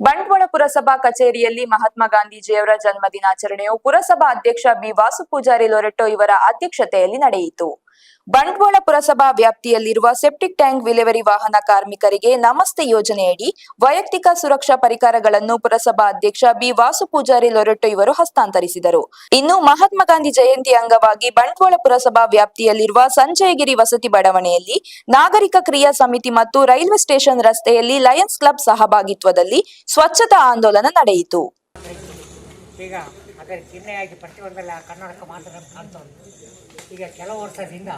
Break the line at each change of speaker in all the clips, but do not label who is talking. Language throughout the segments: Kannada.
ಬಂಟ್ವಾಳ ಪುರಸಭಾ ಕಚೇರಿಯಲ್ಲಿ ಮಹಾತ್ಮ ಗಾಂಧೀಜಿಯವರ ಜನ್ಮ ದಿನಾಚರಣೆಯು ಪುರಸಭಾ ಅಧ್ಯಕ್ಷ ಬಿ ವಾಸು ಪೂಜಾರಿ ಲೊರೆಟೋ ಇವರ ಅಧ್ಯಕ್ಷತೆಯಲ್ಲಿ ನಡೆಯಿತು. ಬಂಟ್ವಾಳ ಪುರಸಭಾ ವ್ಯಾಪ್ತಿಯಲ್ಲಿರುವ ಸೆಪ್ಟಿಕ್ ಟ್ಯಾಂಕ್ ವಿಲೇವರಿ ವಾಹನ ಕಾರ್ಮಿಕರಿಗೆ ನಮಸ್ತೆ ಯೋಜನೆಯಡಿ ವೈಯಕ್ತಿಕ ಸುರಕ್ಷಾ ಪರಿಕರಗಳನ್ನು ಪುರಸಭಾ ಅಧ್ಯಕ್ಷ ಬಿ ವಾಸು ಪೂಜಾರಿ ಲೊರೆಟ್ಟೊ ಇವರು ಹಸ್ತಾಂತರಿಸಿದರು. ಇನ್ನು ಮಹಾತ್ಮ ಗಾಂಧಿ ಜಯಂತಿ ಅಂಗವಾಗಿ ಬಂಟ್ವಾಳ ಪುರಸಭಾ ವ್ಯಾಪ್ತಿಯಲ್ಲಿರುವ ಸಂಜಯಗಿರಿ ವಸತಿ ಬಡಾವಣೆಯಲ್ಲಿ ನಾಗರಿಕ ಕ್ರಿಯಾ ಸಮಿತಿ ಮತ್ತು ರೈಲ್ವೆ ಸ್ಟೇಷನ್ ರಸ್ತೆಯಲ್ಲಿ ಲಯನ್ಸ್ ಕ್ಲಬ್ ಸಹಭಾಗಿತ್ವದಲ್ಲಿ ಸ್ವಚ್ಛತಾ ಆಂದೋಲನ ನಡೆಯಿತು.
ಈಗ ಅದರ ಚಿಹ್ನೆಯಾಗಿ ಪ್ರತಿಯೊಂದರಲ್ಲಿ ಆ ಕನ್ನಡಕ ಮಾತ್ರ ಕಾಣ್ತಾ ಉಂಟು ಈಗ ಕೆಲವು ವರ್ಷದಿಂದ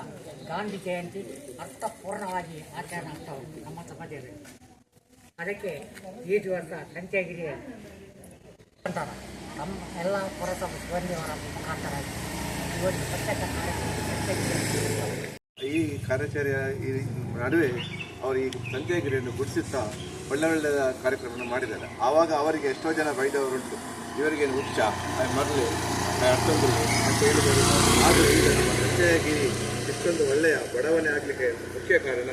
ಗಾಂಧಿ ಜಯಂತಿ ಅರ್ಥಪೂರ್ಣವಾಗಿ ಆಚರಣೆ ಆಗ್ತಾ ಉಂಟು ನಮ್ಮ ಸಮಾಜದಲ್ಲಿ. ಅದಕ್ಕೆ ಈ ದಿವಸ ಸಂತೆಗಿರಿಯ ಅಂತಾರ. ನಮ್ಮ ಎಲ್ಲ ಪುರಸಭೆ ಸಿಬ್ಬಂದಿಯವರ ಮುಖಾಂತರ ಇವತ್ತು ಪ್ರತ್ಯೇಕ ಕಾರ್ಯಕ್ರಮ
ಈ ಕಾರ್ಯಾಚರ್ಯ ಈ ನಡುವೆ ಅವರು ಈ ಸಂಜಯಗಿರಿಯನ್ನು ಗುಡಿಸುತ್ತಾ ಒಳ್ಳೆ ಒಳ್ಳೆಯ ಕಾರ್ಯಕ್ರಮವನ್ನು ಮಾಡಿದ್ದಾರೆ. ಆವಾಗ ಅವರಿಗೆ ಎಷ್ಟೋ ಜನ ಬೈದವರುಂಟು ಇವರಿಗೇನು ಹುಚ್ಚ? ಮರಲಿ. ಅಷ್ಟೊಂದು ಅಂತ ಹೇಳಿದರು ಆದರೆ ಈಗ ನಮ್ಮ ಸಂಜಯಗಿರಿ ಇಷ್ಟೊಂದು ಒಳ್ಳೆಯ ಬಡವಣೆ ಆಗಲಿಕ್ಕೆ ಮುಖ್ಯ ಕಾರಣ